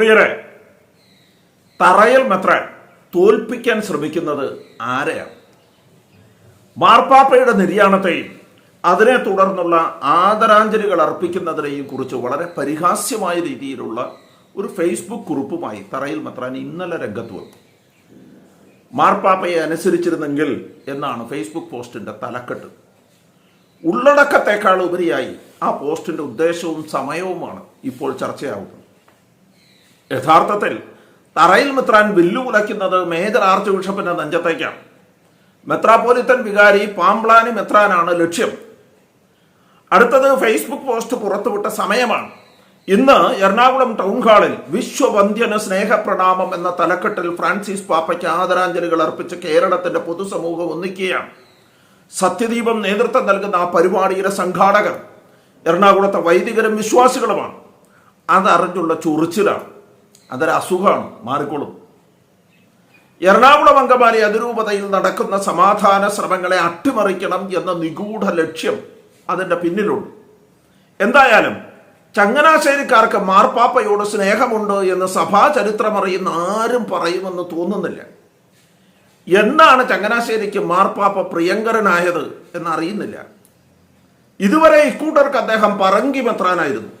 പ്രിയരെ തറയിൽ മെത്രാൻ തോൽപ്പിക്കാൻ ശ്രമിക്കുന്നത് ആരെയാണ്? മാർപ്പാപ്പയുടെ നിര്യാണത്തെയും അതിനെ തുടർന്നുള്ള ആദരാഞ്ജലികൾ അർപ്പിക്കുന്നതിനെയും കുറിച്ച് വളരെ പരിഹാസ്യമായ രീതിയിലുള്ള ഒരു ഫേസ്ബുക്ക് കുറിപ്പുമായി തറയിൽ മെത്രാൻ ഇന്നലെ രംഗത്ത് വന്നു. മാർപ്പാപ്പയെ അനുസരിച്ചിരുന്നെങ്കിൽ എന്നാണ് ഫേസ്ബുക്ക് പോസ്റ്റിന്റെ തലക്കെട്ട്. ഉള്ളടക്കത്തെക്കാൾ ഉപരിയായി ആ പോസ്റ്റിന്റെ ഉദ്ദേശവും സമയവുമാണ് ഇപ്പോൾ ചർച്ചയാവുന്നത്. യഥാർത്ഥത്തിൽ തറയിൽ മെത്രാൻ വെല്ലുവിളയ്ക്കുന്നത് മേജർ ആർച്ച് ബിഷപ്പിന്റെ നെഞ്ചത്തേക്കാണ്. മെത്രാപോലിത്തൻ വികാരി പാംപ്ലാനി മെത്രാനാണ് ലക്ഷ്യം. അടുത്തത് ഫേസ്ബുക്ക് പോസ്റ്റ് പുറത്തുവിട്ട സമയമാണ്. ഇന്ന് എറണാകുളം ടൗൺ ഹാളിൽ വിശ്വവന്ധ്യന് സ്നേഹപ്രണാമം എന്ന തലക്കെട്ടിൽ ഫ്രാൻസിസ് പാപ്പയ്ക്ക് ആദരാഞ്ജലികൾ അർപ്പിച്ച് കേരളത്തിന്റെ പൊതുസമൂഹം ഒന്നിക്കുകയാണ്. സത്യദീപം നേതൃത്വം നൽകുന്ന ആ പരിപാടിയുടെ സംഘാടകർ എറണാകുളത്തെ വൈദികരും വിശ്വാസികളുമാണ്. അതറിഞ്ഞുള്ള ചൊറിച്ചിലാണ്. അതൊരു അസുഖമാണ് മാറിക്കോളും. എറണാകുളം അങ്കമാലി അതിരൂപതയിൽ നടക്കുന്ന സമാധാന ശ്രമങ്ങളെ അട്ടിമറിക്കണം എന്ന നിഗൂഢ ലക്ഷ്യം അതിന്റെ പിന്നിലുണ്ട്. എന്തായാലും ചങ്ങനാശ്ശേരിക്കാർക്ക് മാർപ്പാപ്പയോട് സ്നേഹമുണ്ട് എന്ന് സഭാ ചരിത്രമറിയുന്ന ആരും പറയുമെന്ന് തോന്നുന്നില്ല. എന്നാണ് ചങ്ങനാശ്ശേരിക്ക് മാർപ്പാപ്പ പ്രിയങ്കരനായത് എന്നറിയുന്നില്ല. ഇതുവരെ ഇക്കൂട്ടർക്ക് അദ്ദേഹം പറങ്കി മെത്രാനായിരുന്നു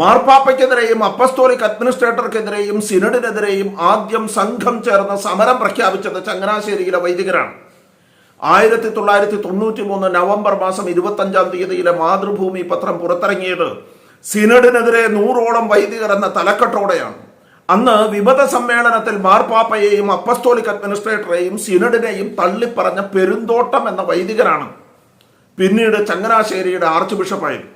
മാർപ്പാപ്പയ്ക്കെതിരെയും അപ്പസ്തോലിക് അഡ്മിനിസ്ട്രേറ്റർക്കെതിരെയും സിനഡിനെതിരെയും ആദ്യം സംഘം ചേർന്ന് സമരം പ്രഖ്യാപിച്ചത് ചങ്ങനാശ്ശേരിയിലെ വൈദികരാണ്. ആയിരത്തി തൊള്ളായിരത്തി തൊണ്ണൂറ്റി മൂന്ന് നവംബർ മാസം ഇരുപത്തഞ്ചാം തീയതിയിലെ മാതൃഭൂമി പത്രം പുറത്തിറങ്ങിയത് സിനഡിനെതിരെ നൂറോളം വൈദികർ എന്ന തലക്കെട്ടോടെയാണ്. അന്ന് വിമത സമ്മേളനത്തിൽ മാർപ്പാപ്പയെയും അപ്പസ്തോലിക് അഡ്മിനിസ്ട്രേറ്ററെയും സിനഡിനെയും തള്ളിപ്പറഞ്ഞ പെരുന്തോട്ടം എന്ന വൈദികരാണ് പിന്നീട് ചങ്ങനാശ്ശേരിയുടെ ആർച്ച് ബിഷപ്പായിരുന്നു.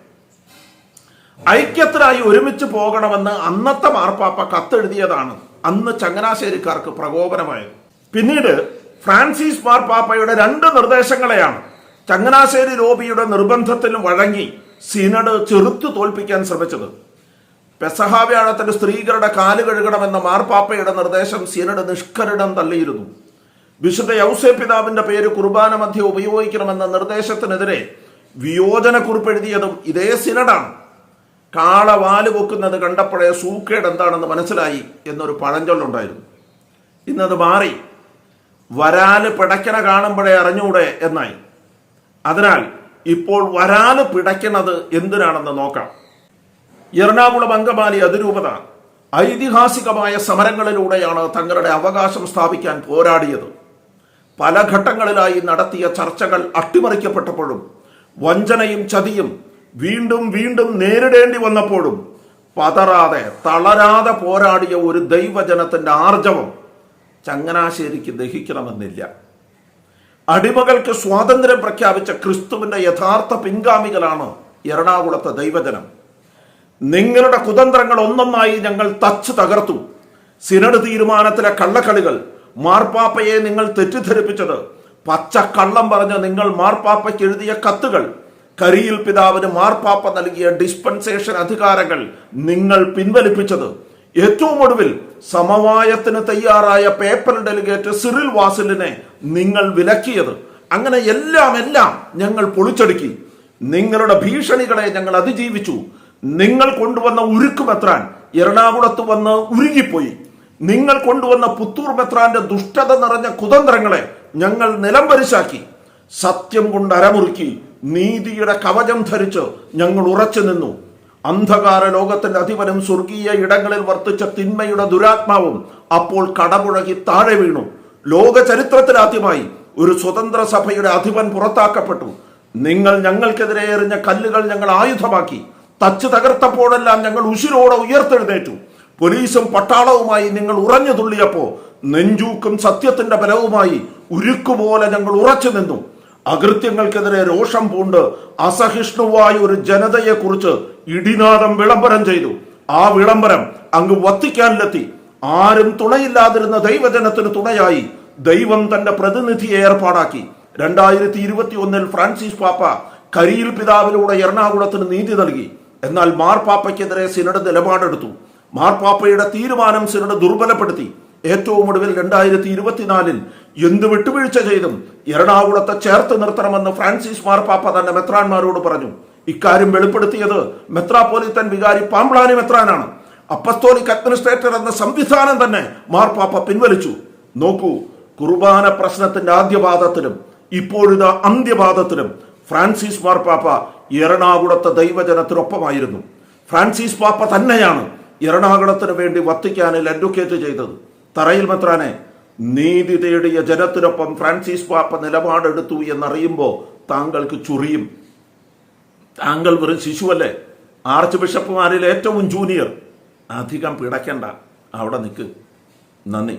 ഐക്യത്തിനായി ഒരുമിച്ച് പോകണമെന്ന് അന്നത്തെ മാർപ്പാപ്പ കത്തെഴുതിയതാണ്. അന്ന് ചങ്ങനാശ്ശേരിക്കാർക്ക് പ്രകോപനമായത്. പിന്നീട് ഫ്രാൻസിസ് മാർപ്പാപ്പയുടെ രണ്ട് നിർദ്ദേശങ്ങളെയാണ് ചങ്ങനാശ്ശേരി ലോബിയുടെ നിർബന്ധത്തിലും വഴങ്ങി സിനഡ് ചെറുത്തു തോൽപ്പിക്കാൻ ശ്രമിച്ചത്. പെസഹ വ്യാഴത്തിന് സ്ത്രീകളുടെ കാൽ കഴുകണമെന്ന മാർപ്പാപ്പയുടെ നിർദ്ദേശം സിനഡ് നിഷ്കരണം തള്ളിയിരുന്നു. വിശുദ്ധ യൗസേ പിതാവിന്റെ പേര് കുർബാന മധ്യ ഉപയോഗിക്കണമെന്ന നിർദ്ദേശത്തിനെതിരെ വിയോജനക്കുറിപ്പ് എഴുതിയതും ഇതേ സിനഡാണ്. കാള വാൽ പൊക്കുന്നത് കണ്ടപ്പോഴേ സൂക്കേട് എന്താണെന്ന് മനസ്സിലായി എന്നൊരു പഴഞ്ചൊല്ലുണ്ടായിരുന്നു. ഇന്നത് മാറി. വരാൽ പിടയ്ക്കണ കാണുമ്പോഴേ അറിഞ്ഞൂടെ എന്നായി. അതിനാൽ ഇപ്പോൾ വരാൽ പിടയ്ക്കണത് എന്തിനാണെന്ന് നോക്കാം. എറണാകുളം അങ്കമാലി അതിരൂപത ഐതിഹാസികമായ സമരങ്ങളിലൂടെയാണ് തങ്ങളുടെ അവകാശം സ്ഥാപിക്കാൻ പോരാടിയത്. പല ഘട്ടങ്ങളിലായി നടത്തിയ ചർച്ചകൾ അട്ടിമറിക്കപ്പെട്ടപ്പോഴും വഞ്ചനയും ചതിയും വീണ്ടും വീണ്ടും നേരിടേണ്ടി വന്നപ്പോഴും പതറാതെ തളരാതെ പോരാടിയ ഒരു ദൈവജനത്തിന്റെ ആർജവം ചങ്ങനാശ്ശേരിക്ക് ദഹിക്കണമെന്നില്ല. അടിമകൾക്ക് സ്വാതന്ത്ര്യം പ്രഖ്യാപിച്ച ക്രിസ്തുവിന്റെ യഥാർത്ഥ പിൻഗാമികളാണ് എറണാകുളത്തെ ദൈവജനം. നിങ്ങളുടെ കുതന്ത്രങ്ങൾ ഒന്നൊന്നായി ഞങ്ങൾ തച്ചു തകർത്തു. സിനഡ് തീരുമാനത്തിലെ കള്ളക്കളികൾ മാർപ്പാപ്പയെ നിങ്ങൾ തെറ്റിദ്ധരിപ്പിച്ചത് പച്ച കള്ളം പറഞ്ഞ് നിങ്ങൾ മാർപ്പാപ്പയ്ക്ക് എഴുതിയ കത്തുകൾ കരിയിൽ പിതാവിന് മാർപ്പാപ്പ നൽകിയ ഡിസ്പെൻസേഷൻ അധികാരങ്ങൾ നിങ്ങൾ പിൻവലിപ്പിച്ചത്. ഏറ്റവും ഒടുവിൽ സമവായത്തിന് തയ്യാറായ പേപ്പർ ഡെലിഗേറ്റ് സിറിൽ വാസിലിനെ നിങ്ങൾ വിലക്കിയത്. അങ്ങനെ എല്ലാം എല്ലാം ഞങ്ങൾ പൊളിച്ചടുക്കി. നിങ്ങളുടെ ഭീഷണികളെ ഞങ്ങൾ അതിജീവിച്ചു. നിങ്ങൾ കൊണ്ടുവന്ന ഉരുക്ക് മെത്രാൻ എറണാകുളത്ത് വന്ന് ഉരുകിപ്പോയി. നിങ്ങൾ കൊണ്ടുവന്ന പുത്തൂർ മെത്രാന്റെ ദുഷ്ടത നിറഞ്ഞ കുതന്ത്രങ്ങളെ ഞങ്ങൾ നിലംപരിശാക്കി. സത്യം കൊണ്ട് അരമുറുക്കി നീതിയുടെ കവചം ധരിച്ച് ഞങ്ങൾ ഉറച്ചു നിന്നു. അന്ധകാര ലോകത്തിന്റെ അധിപനും സ്വർഗീയ ഇടങ്ങളിൽ വർത്തിച്ച തിന്മയുടെ ദുരാത്മാവും അപ്പോൾ കടമുഴകി താഴെ വീണു. ലോക ചരിത്രത്തിലാദ്യമായി ഒരു സ്വതന്ത്ര സഭയുടെ അധിപൻ പുറത്താക്കപ്പെട്ടു. നിങ്ങൾ ഞങ്ങൾക്കെതിരെ എറിഞ്ഞ കല്ലുകൾ ഞങ്ങൾ ആയുധമാക്കി. തച്ച് തകർത്തപ്പോഴെല്ലാം ഞങ്ങൾ ഉശിരോടെ ഉയർത്തെഴുന്നേറ്റു. പോലീസും പട്ടാളവുമായി നിങ്ങൾ ഉറഞ്ഞു തുള്ളിയപ്പോ നെഞ്ചൂക്കും സത്യത്തിന്റെ ബലവുമായി ഉരുക്കുപോലെ ഞങ്ങൾ ഉറച്ചു നിന്നു. അകൃത്യങ്ങൾക്കെതിരെ രോഷം പൂണ്ട് അസഹിഷ്ണുവായ ഒരു ജനതയെ കുറിച്ച് ഇടിനാദം വിളംബരം ചെയ്തു. ആ വിളംബരം അങ്ങ് വത്തിക്കാനിലെത്തി. ആരും തുണയില്ലാതിരുന്ന ദൈവജനത്തിന് തുണയായി ദൈവം തന്റെ പ്രതിനിധിയെ ഏർപ്പാടാക്കി. രണ്ടായിരത്തി ഇരുപത്തി ഒന്നിൽ ഫ്രാൻസിസ് പാപ്പ കരിയിൽ പിതാവിലൂടെ എറണാകുളത്തിന് നീതി നൽകി. എന്നാൽ മാർപ്പാപ്പയ്ക്കെതിരെ സിനഡ് നിലപാടെടുത്തു. മാർപ്പാപ്പയുടെ തീരുമാനം സിനഡ് ദുർബലപ്പെടുത്തി. ഏറ്റവും ഒടുവിൽ രണ്ടായിരത്തി ഇരുപത്തിനാലിൽ എന്ത് വിട്ടുവീഴ്ച ചെയ്തും എറണാകുളത്തെ ചേർത്ത് നിർത്തണമെന്ന് ഫ്രാൻസിസ് മാർപ്പാപ്പ തന്നെ മെത്രാൻമാരോട് പറഞ്ഞു. ഇക്കാര്യം വെളിപ്പെടുത്തിയത് മെത്രാപ്പോലിത്തൻ വികാരി പാമ്പ്ലാനി മെത്രാനാണ്. അപ്പസ്തോലിക് അഡ്മിനിസ്ട്രേറ്റർ എന്ന സംവിധാനം തന്നെ മാർപ്പാപ്പ പിൻവലിച്ചു. നോക്കൂ കുർബാന പ്രശ്നത്തിന്റെ ആദ്യപാദത്തിലും ഇപ്പോഴിത് അന്ത്യപാദത്തിലും ഫ്രാൻസിസ് മാർപ്പാപ്പ എറണാകുളത്തെ ദൈവജനത്തിനൊപ്പമായിരുന്നു. ഫ്രാൻസിസ് പാപ്പ തന്നെയാണ് എറണാകുളത്തിന് വേണ്ടി വത്തിക്കാനിൽ അഡ്വക്കേറ്റ് ചെയ്തത്. തറയിൽ മെത്രാനെ നീതി തേടിയ ജനത്തിനൊപ്പം ഫ്രാൻസിസ് പാപ്പ നിലപാടെടുത്തു എന്നറിയുമ്പോൾ താങ്കൾക്ക് ചുറിയും. താങ്കൾ വെറും ശിശുവല്ലേ? ആർച്ച് ബിഷപ്പുമാരിൽ ഏറ്റവും ജൂനിയർ അധികം പിടയ്ക്കണ്ട. അവിടെ നിൽക്ക് നന്ദി.